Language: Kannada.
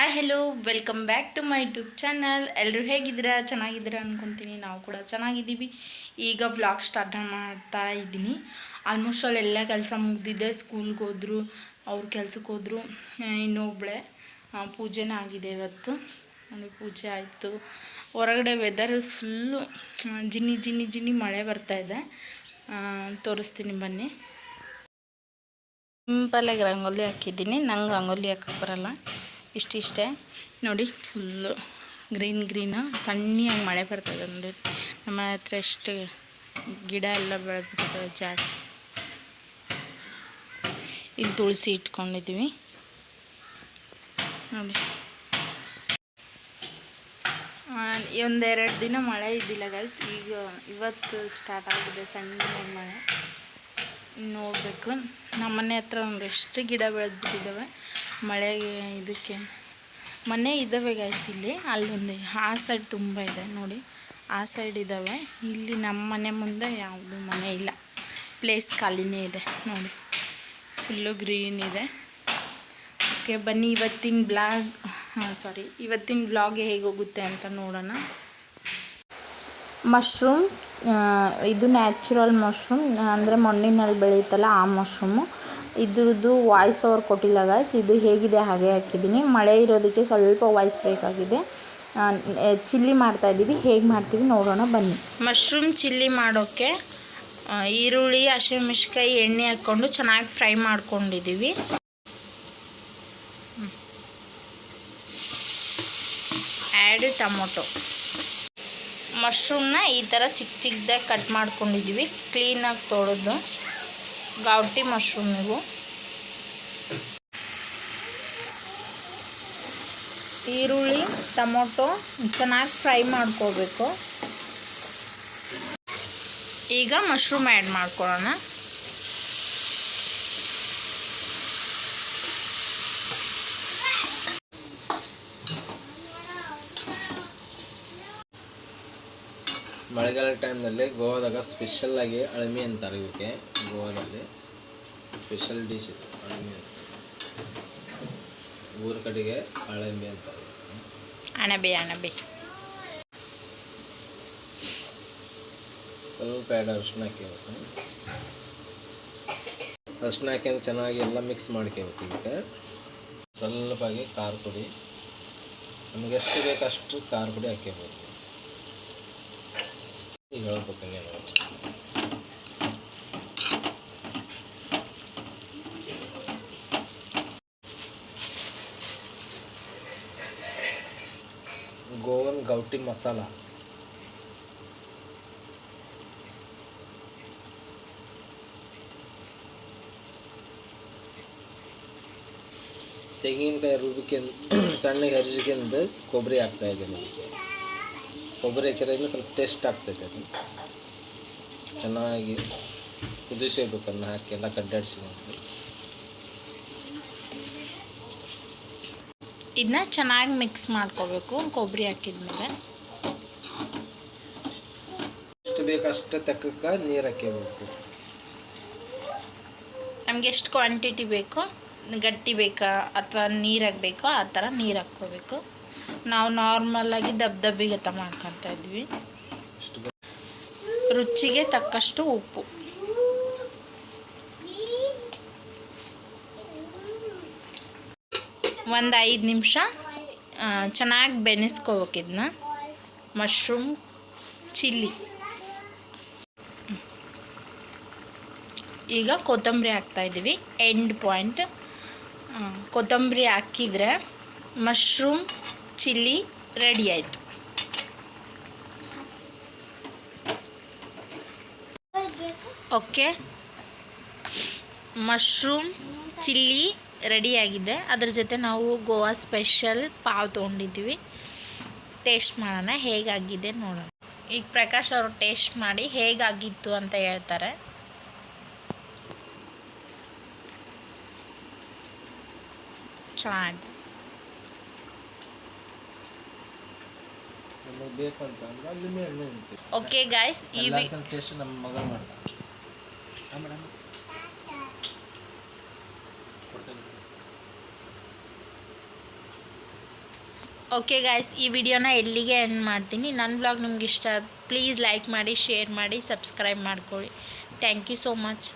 Hi hello welcome back to my YouTube channel ಎಲ್ಲರೂ ಹೇಗಿದ್ದೀರಾ? ಚೆನ್ನಾಗಿದ್ದೀರಾ ಅಂದ್ಕೊತೀನಿ ನಾವು ಕೂಡ ಚೆನ್ನಾಗಿದ್ದೀವಿ. ಈಗ ವ್ಲಾಗ್ ಸ್ಟಾರ್ಟ್ ಮಾಡ್ತಾ ಇದ್ದೀನಿ. ಆಲ್ಮೋಸ್ಟ್ ಅಲ್ಲಿ ಎಲ್ಲ ಕೆಲಸ ಮುಗಿದಿದ್ದೆ ಸ್ಕೂಲ್ಗೆ ಹೋದ್ರು, ಅವ್ರ ಕೆಲ್ಸಕ್ಕೆ ಹೋದ್ರು. ಇನ್ನೊಬ್ಳೆ ಪೂಜೆನೇ ಆಗಿದೆ ಇವತ್ತು. ನನಗೆ ಪೂಜೆ ಆಯಿತು. ಹೊರಗಡೆ ವೆದರ್ ಫುಲ್ಲು ಜಿನ್ನಿ ಜಿನ್ನಿ ಜಿನ್ನಿ ಮಳೆ ಬರ್ತಾ ಇದೆ. ತೋರಿಸ್ತೀನಿ ಬನ್ನಿ. ಸಿಂಪಲಾಗಿ ರಂಗೋಲಿ ಹಾಕಿದ್ದೀನಿ. ನಂಗೆ ರಂಗೋಲಿ ಹಾಕಕ್ಕೆ ಬರಲ್ಲ. ಇಷ್ಟಿಷ್ಟೇ? ನೋಡಿ, ಫುಲ್ಲು ಗ್ರೀನ್ ಗ್ರೀನು ಸಣ್ಣಿಯಾಗಿ ಮಳೆ ಬರ್ತದೆ ನೋಡಿ. ನಮ್ಮ ಹತ್ರ ಎಷ್ಟು ಗಿಡ ಎಲ್ಲ ಬೆಳೆದ್ಬಿಟ್ಟಿದ್ದಾವೆ ಜಾಗ ಇಲ್ಲಿ ತುಳಸಿ ಇಟ್ಕೊಂಡಿದ್ದೀವಿ. ನೋಡಿ. ಒಂದೆರಡು ದಿನ ಮಳೆ ಇದ್ದಿಲ್ಲ ಗೈಸ್ ಈಗ ಇವತ್ತು ಸ್ಟಾರ್ಟ್ ಆಗಿದೆ ಸಣ್ಣ ಮಳೆ. ನಮ್ಮನೆ ನಮ್ಮ ಮನೆ ಹತ್ರ ಒಂದಷ್ಟು ಗಿಡ ಬೆಳೆದ್ಬಿಟ್ಟಿದ್ದಾವೆ ಮಳೆಗೆ ಇದಕ್ಕೆ ಮನೆ ಇದ್ದಾವೆ ಗೈಸ್ ಇಲ್ಲಿ. ಅಲ್ಲೊಂದು ಆ ಸೈಡ್ ತುಂಬ ಇದೆ ನೋಡಿ. ಆ ಸೈಡ್ ಇದ್ದಾವೆ ಇಲ್ಲಿ ನಮ್ಮ ಮನೆ ಮುಂದೆ ಯಾವುದು ಮನೆ ಇಲ್ಲ. ಪ್ಲೇಸ್ ಖಾಲಿನೇ ಇದೆ ನೋಡಿ. ಫುಲ್ಲು ಗ್ರೀನ್ ಇದೆ. ಓಕೆ ಬನ್ನಿ, ಇವತ್ತಿನ ಬ್ಲಾಗ್ ಹಾಂ ಸಾರಿ ಇವತ್ತಿನ ಬ್ಲಾಗ್ ಹೇಗೆ ಹೋಗುತ್ತೆ ಅಂತ ನೋಡೋಣ. ಮಶ್ರೂಮ್ ಇದು ನ್ಯಾಚುರಲ್ ಮಶ್ರೂಮ್, ಅಂದರೆ ಮಣ್ಣಿನಲ್ಲಿ ಬೆಳೆಯುತ್ತಲ್ಲ ಆ ಮಶ್ರೂಮು. ಇದ್ರದ್ದು ವಾಯ್ಸ್ ಅವ್ರು ಕೊಟ್ಟಿಲ್ಲ ಗಾಯ್ಸ್ ಇದು ಹೇಗಿದೆ ಹಾಗೆ ಹಾಕಿದ್ದೀನಿ. ಮಳೆ ಇರೋದಕ್ಕೆ ಸ್ವಲ್ಪ ವಾಯ್ಸ್ ಬ್ರೇಕ್ ಆಗಿದೆ. ಚಿಲ್ಲಿ ಮಾಡ್ತಾಯಿದ್ದೀವಿ ಹೇಗೆ ಮಾಡ್ತೀವಿ ನೋಡೋಣ, ಬನ್ನಿ. ಮಶ್ರೂಮ್ ಚಿಲ್ಲಿ ಮಾಡೋಕ್ಕೆ ಈರುಳ್ಳಿ ಹಸಿಮೆಣ್ಸಿಕಾಯಿ ಎಣ್ಣೆ ಹಾಕ್ಕೊಂಡು ಚೆನ್ನಾಗಿ ಫ್ರೈ ಮಾಡ್ಕೊಂಡಿದ್ದೀವಿ. Add tomato. ಮಶ್ರೂಮ್ನ ಈ ಥರ ಚಿಕ್ಕ ಚಿಕ್ಕದಾಗಿ ಕಟ್ ಮಾಡ್ಕೊಂಡಿದ್ದೀವಿ. ಕ್ಲೀನಾಗಿ ತೊಳೆದು ಗಾವಟಿ ಮಶ್ರೂಮ್ ಇವು ಈರುಳ್ಳಿ, ಟೊಮೊಟೊ ಚೆನ್ನಾಗಿ ಫ್ರೈ ಮಾಡ್ಕೋಬೇಕು. ಈಗ ಮಶ್ರೂಮ್ ಆ್ಯಡ್ ಮಾಡ್ಕೊಳ್ಳೋಣ. ಮಳೆಗಾಲ ಟೈಮ್ನಲ್ಲಿ ಗೋವಾದಾಗ ಸ್ಪೆಷಲ್ಲಾಗಿ ಅಳಮಿ ಅಂತಾರೆ ಇವಕ್ಕೆ ಗೋವಾದಲ್ಲಿ. ಸ್ಪೆಷಲ್ ಡಿಶ್ ಇದು ಅಳಮಿ ಅಂತ. ಊರ ಕಡೆಗೆ ಅಳಮಿ ಅಂತಾರೆ. ಅಣಬೆ ಅಣಬೆ. ಸ್ವಲ್ಪ ಎರಡು ಅರಿಶಿನ ಹಾಕಿಬೇಕು. ಅರಿಶಿನ ಹಾಕಿಂದು ಚೆನ್ನಾಗಿ ಎಲ್ಲ ಮಿಕ್ಸ್ ಮಾಡ್ಕೋಬೇಕು ಇದಕ್ಕೆ ಸ್ವಲ್ಪಾಗಿ ಖಾರ ಪುಡಿ. ನಮಗೆ ಎಷ್ಟು ಬೇಕು ಅಷ್ಟು ಖಾರ ಪುಡಿ ಹಾಕ್ಕೋಬೇಕು ಈಗ ಹೇಳ್ಬೇಕು ಇನ್ನೇನು ಗೋವನ್ ಗೌಟಿ ಮಸಾಲ ತೆಂಗಿನಕಾಯಿ ರುಬ್ಬಿಕೆಂದು ಸಣ್ಣಗೆ ಹರಿಸ್ಕೊಂಡು ಕೊಬ್ಬರಿ ಹಾಕ್ತಾ ಇದ್ದೀನಿ ಅದಕ್ಕೆ ಕೊಬ್ಬರಿ ಹಾಕಿದ್ರೆ ಇನ್ನೂ ಸ್ವಲ್ಪ ಟೇಸ್ಟ್ ಆಗ್ತೈತೆ ಅದು. ಚೆನ್ನಾಗಿ ಕುದಿಸಬೇಕು ಅದನ್ನ ಹಾಕಿ ಎಲ್ಲ ಕಡ್ಡಾಡಿಸಿ ಇದನ್ನ ಚೆನ್ನಾಗಿ ಮಿಕ್ಸ್ ಮಾಡ್ಕೋಬೇಕು ಕೊಬ್ಬರಿ ಹಾಕಿದ್ಮೇಲೆ. ಎಷ್ಟು ಬೇಕು ಅಷ್ಟು ತಕ್ಕಕ್ಕೆ ನೀರು ಹಾಕಬೇಕು ನಮ್ಗೆ ಎಷ್ಟು ಕ್ವಾಂಟಿಟಿ ಬೇಕೋ ಗಟ್ಟಿ ಬೇಕಾ ಅಥವಾ ನೀರು ಹಾಕಬೇಕೋ ಆ ಥರ ನೀರು ಹಾಕ್ಕೋಬೇಕು. ನಾವು ನಾರ್ಮಲಾಗಿ ದಬ್ ದಬ್ಬಿಗೆ ತ ಮಾಡ್ಕೊತಾ ಇದ್ವಿ. ರುಚಿಗೆ ತಕ್ಕಷ್ಟು ಉಪ್ಪು. ಒಂದು ಐದು ನಿಮಿಷ ಚೆನ್ನಾಗಿ ಬೆನೆಸ್ಕೋಬೇಕು ಇದನ್ನ ಮಶ್ರೂಮ್ ಚಿಲ್ಲಿ. ಈಗ ಕೊತ್ತಂಬರಿ ಹಾಕ್ತಾ ಇದ್ದೀವಿ. ಎಂಡ್ ಪಾಯಿಂಟ್ ಕೊತ್ತಂಬರಿ ಹಾಕಿದರೆ ಮಶ್ರೂಮ್ ಚಿಲ್ಲಿ ರೆಡಿ ಆಯಿತು. ಓಕೆ. ಮಶ್ರೂಮ್ ಚಿಲ್ಲಿ ರೆಡಿಯಾಗಿದೆ ಅದ್ರ ಜೊತೆ ನಾವು ಗೋವಾ ಸ್ಪೆಷಲ್ ಪಾವ್ ತೊಗೊಂಡಿದ್ದೀವಿ. ಟೇಸ್ಟ್ ಮಾಡೋಣ, ಹೇಗಾಗಿದೆ ನೋಡೋಣ. ಈಗ ಪ್ರಕಾಶ್ ಅವರು ಟೇಸ್ಟ್ ಮಾಡಿ ಹೇಗಾಗಿತ್ತು ಅಂತ ಹೇಳ್ತಾರೆ. ಚೆನ್ನಾಗಿ ನಮಗೆ ಬೇಕು ಅಂದ್ರೆ ಅಲ್ಲಿ ಮೇಲೆ ಉಂಟು. ಓಕೆ ಗಾಯ್ಸ್ ಈ ವಿ- ಟೇಸ್ಟ್ ನಮ್ಮ ಮಗ ಮಾಡ್ತಾನೆ. ಕೊಡ್ತೇನೆ ಓಕೆ ಗಾಯ್ಸ್ ಈ ವಿಡಿಯೋನ ಎಲ್ಲಿಗೆ ಎಂಡ್ ಮಾಡ್ತೀನಿ. ನನ್ನ ಬ್ಲಾಗ್ ನಿಮ್ಗೆ ಇಷ್ಟ ಪ್ಲೀಸ್ ಲೈಕ್ ಮಾಡಿ ಶೇರ್ ಮಾಡಿ ಸಬ್ಸ್ಕ್ರೈಬ್ ಮಾಡ್ಕೊಳ್ಳಿ. Thank you so much